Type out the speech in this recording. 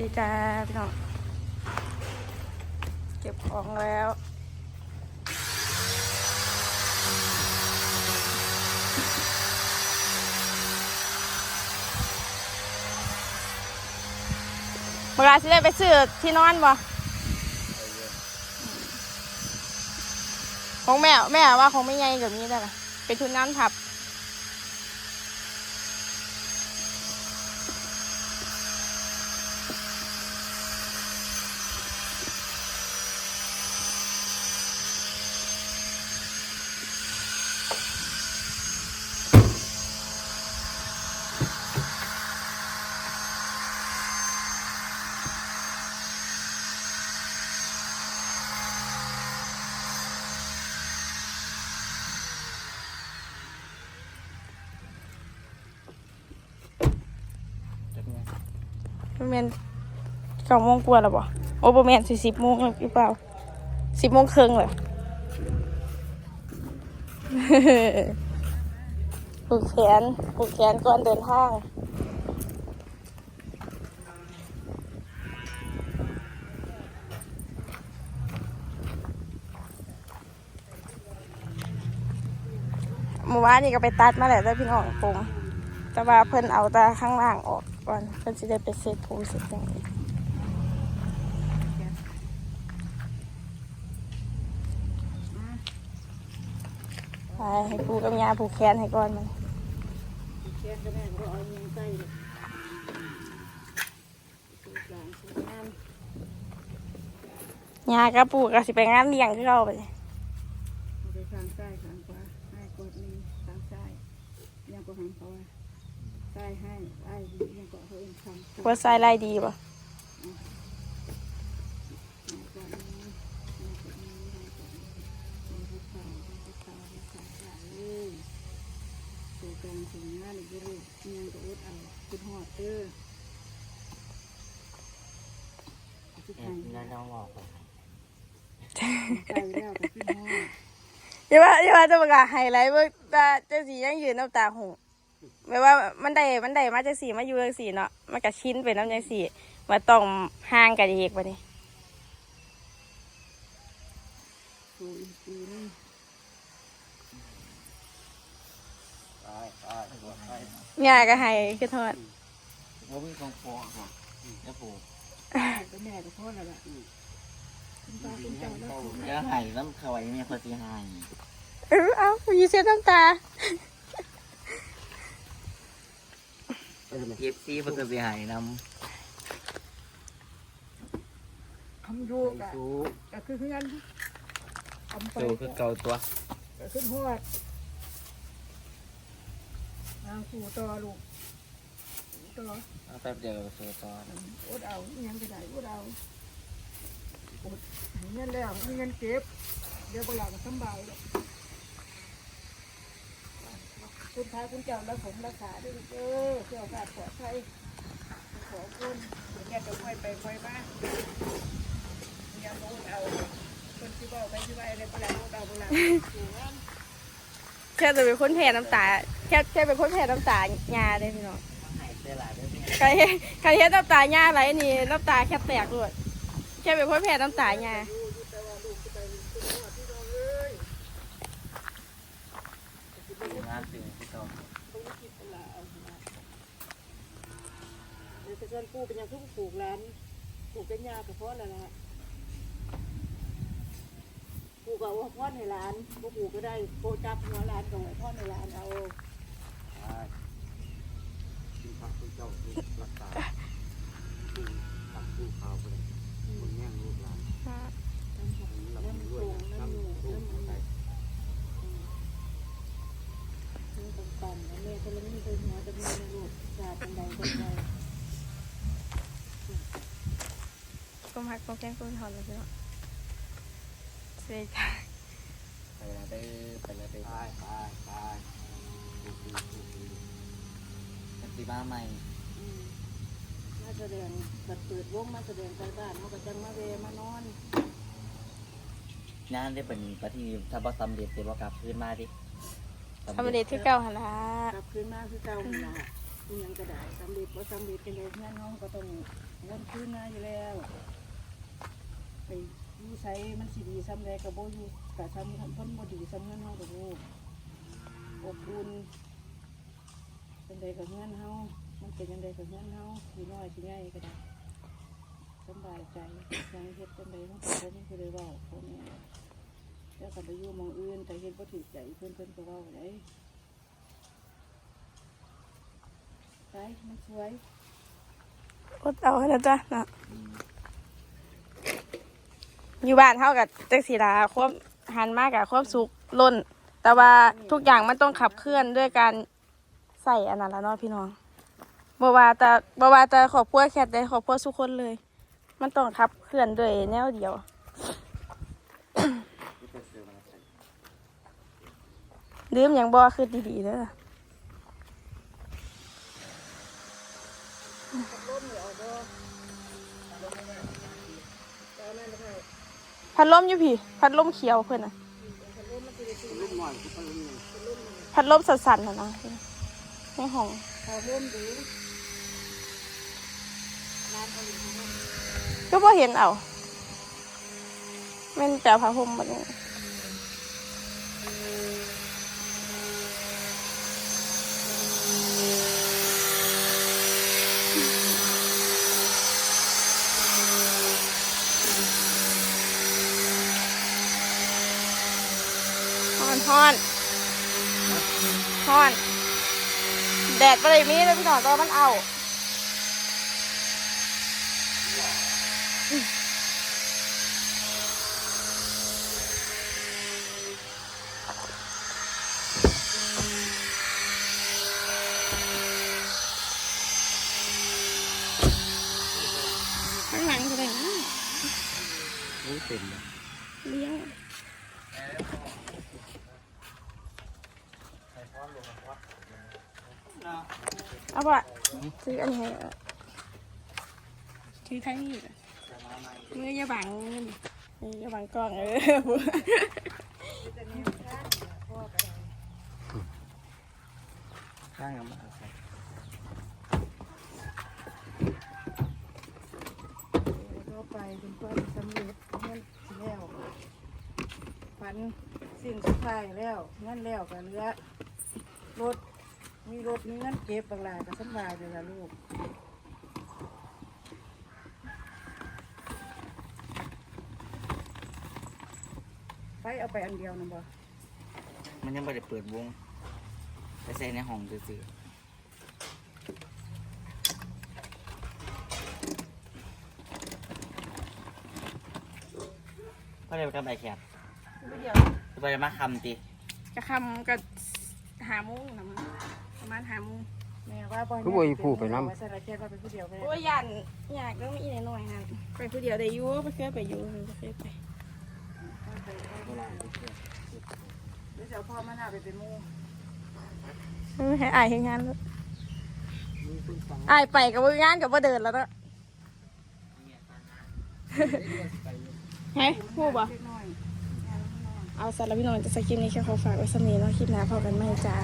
ดีจ้าพี่น้อง เก็บของแล้วเวลาสิได้ไปซื้อที่นอนบ่ของแม่ แม่ว่าของไม่ใหญ่แบบนี้ได้ปะเป็นทุนน้ำทับ ประมาณเก้าโมงกว่าแล้วบ่โอ้ประมาณสี่สิบโมงแล้วหรือเปล่าสิบโมงครึ่งเลยผูกแขนผูกแขนก่อนเดินทางเมื่อวานนี่ก็ไปตัดมาแล้วได้อพี่น้องผม แต่ว่าเพิ่นเอาแต่ข้างล่างออก ก่อนเพิ่นจะได้ไปเซตผมเสร็จอย่างนี้ไปให้ปูกับยาผูกแขนให้ก่อนมันแค่ก็แม่ก็เอาเงินใส่เลยสูบหลากับปูก็สิไปงานเลี้ยงคือเราไปเลยไปทางซ้ทางขวาให้กดนี้ทางซ้ยังก็หันเขาว่า ซ้ายให้ไอ้ดียังก็เขาเองทางซ้ายว่าใส่ไล่ดีป่ะยังก็นี้ยังก็นี้ยังก็นี้ยังก็เข่ายังก็เข่ายังก็เข่าเลยตัวกลางถึงหน้าหรือบุรุษยังก็อุดเอาคุดหอดเด้อสุดท้ายแล้วน้องบอกไปใจแล้วก็ขึ้นหอดอย่าว่าอย่าว่าจะประกาศไฮไลท์ว่าตาเจ้าสียังยืนน้ำตาหง แปลว่ามันได้มันได้มาจากสีมาอยู่จากสีเนาะมันก็ชิ้นเป็นน้ำจากสีมาต้องห่างกันอีกปะนี่สูอีกปีนึงไปไปไปง่ายก็ไฮคือทอดว่ามีของฟองครับแล้วผมก็แม่ก็พ่อแล้วล่ะแล้วคุณแล้วหายน้ำเขาไว้ไม่ค่อยสิหายเออเอาอยู่เสียน้ำตา เอฟซีมันก็สิหายน้คำโยกำอะสู้ก็คือเพื่อนคำไปสู้คือเก่าตัวก็ขึ้นหอดนางสู่ต่อลูกต่อ เอาแป๊บเดียวก็สู้ต่ออดเอายังจะได้อดเอาอดเงินแล้วมีเงินเก็บ เดี๋ยวเวลาก็สำบายแล้ว คุณพาคุณเจ้าแล้วผมรักษาด้วยเออเจ้าขาดปลอดภัยขอคุณเดี๋ยวแกจะค่อยไปค่อยมาอย่าโดนเอาคนที่บอกไปที่ว่าอะไรเวลาโดนเอาเวลาอยู่งานแค่จะเป็นคนแพ้น้ำตาแค่แค่เป็นคนแพ้น้ำตาญาได้พี่น้องหายได้หลายได้ไหมใครเห็นใครเห็นน้ำตาญาไหลนี่น้ำตาแค่แตกเลยแค่เป็นคนแพ้น้ำตาญา งานถึงที่ต้อง เดี๋ยวจะเชิญปู่เป็นยังทุกปลูกร้านปลูกเป็นยากับพ่อแล้วล่ะปลูกเอาพ่อในร้านปลูกก็ได้โปจับหัวร้านของพ่อในร้านเอาที่พระพุทธเจ้าที่รักษาผู้ตักผู้ข่าวไปเลยคนแย่งลูกหลานน้ำหอมหลับน้ำด้วยสูงนะ น้ำหนู น้ำตู้ น้ำมัน ใส่ น้ำต่ำๆแม่ก็เลยไม่มีหัวจะมีนะลูกจาดบันไดบันได ก็มักก็แกล้งคนถอนเลยพี่น้องเสียใจไปแล้วได้ไปแล้วได้ตายตายตายลูกดีลูกดีปฏิบ้าใหม่มาแสดงบัดเปิดวงมาแสดงไปบ้านเขาก็จังมาเวมานอนงานได้เป็นปฏิถ้าบ่สำเร็จเดี๋ยวบ่กลับคืนมาดิทำเด็ดที่เก่าหันละกลับคืนมาคือเก่าหนละยังก็ได้สำเร็จบ่สำเร็จกันเลยงานน้องก็ต้องวนคืนมาอยู่แล้ว ไปอยู่ไสมันสิดีซ้ำใดก็บ่อยู่ก็ซ้ำเพิ่นบ่ดีซ้ำงานเฮาก็บ่อบอุ่นจังใดก็งานเฮามันเป็นจังใดก็งานเฮาสิน้อยสิใหญ่ก็ได้สบายใจยังเฮ็ดจังใดมันก็บ่มีผู้ใดเว้าคนนี้แล้วก็ไปยู่มองอื่นแต่เฮ็ดบ่ถูกใจเพิ่อนเพิ่อนก็เว้าได้ใช่มันสวยอดเอานะจ๊ะเนาะ อยู่บ้านเท่ากับจักสีดาควบหันมากกับควบสุกล้น แต่ว่าทุกอย่างมันต้องขับเคลื่อนด้วยการใส่อันนั้นแล้วเนาะพี่น้องบว่าแต่บว่าแต่ขอบครัวแคทได้ขอบครัวทุกคนเลย มันต้องขับเคลื่อนด้วยแนวเดียวลืมอย่างบ่คือดีๆเด้อ พัดลมอยู่พี่ พัดลมเขียวเพื่อนน่ะลูกหน่อยก็ลูกหนึ่งพัดลมสั่นๆน่ะนะในห้องเอาร่มดูก็พอเห็นเอาแม่นแต่ผ้าห่มบัดนี้ ฮ้อนฮ้อนฮ้อน แดดประเดี๋ยวนี้เลยพี่หน่อยก็มันเอาข้างหลังก็ได้นะรู้เต็มเลยเลี้ยง เอาปะซื้ออันนี้ให้อาถือทั้งนี้อะมืออย่าบังมืออย่าบังกล้องเออข้างกันมาใส่ก็ไปจนกว่าจะสำเร็จเงินแล้วฝันสิ้นสุดท้ายแล้วเงินแล้วก็เหลือ รถ มีรถมีเงินเก็บบางหลายก็สำบายเลยล่ะลูกไปเอาไปอันเดียวนะบ่มันยังไม่ได้เปิดวงไปใส่ในห้องซื่อๆก็เลยกับไอแคทเดี๋ยว ไปมาคำติจะคำกับ หาโมุ้งนะมั้งประมาณหาโมุ้งแม่ว่าบ่คือบ่อีผู้ไปนำ ว่าใส่ละแค่ว่าเป็นผู้เดียวไปโอ้ยยันอยากต้องมีหน่อยๆนะไปผู้เดียวได้อยูไปเคยไปอยูไปเคยไปเดี๋ยวจะเอาพ่อมาหน้าไปเป็นหมู่ไม่ให้อายเห็นงานแล้วอายไปกับงานกับว่าเดินแล้วเนาะ เฮ้ยพูดบ่ เล็กน้อย เอาสารบพี่น้องจะสกิมนี้แค่ขอฝากไว้สมีแล้วคลิปหน้าพอกันไหมจ้า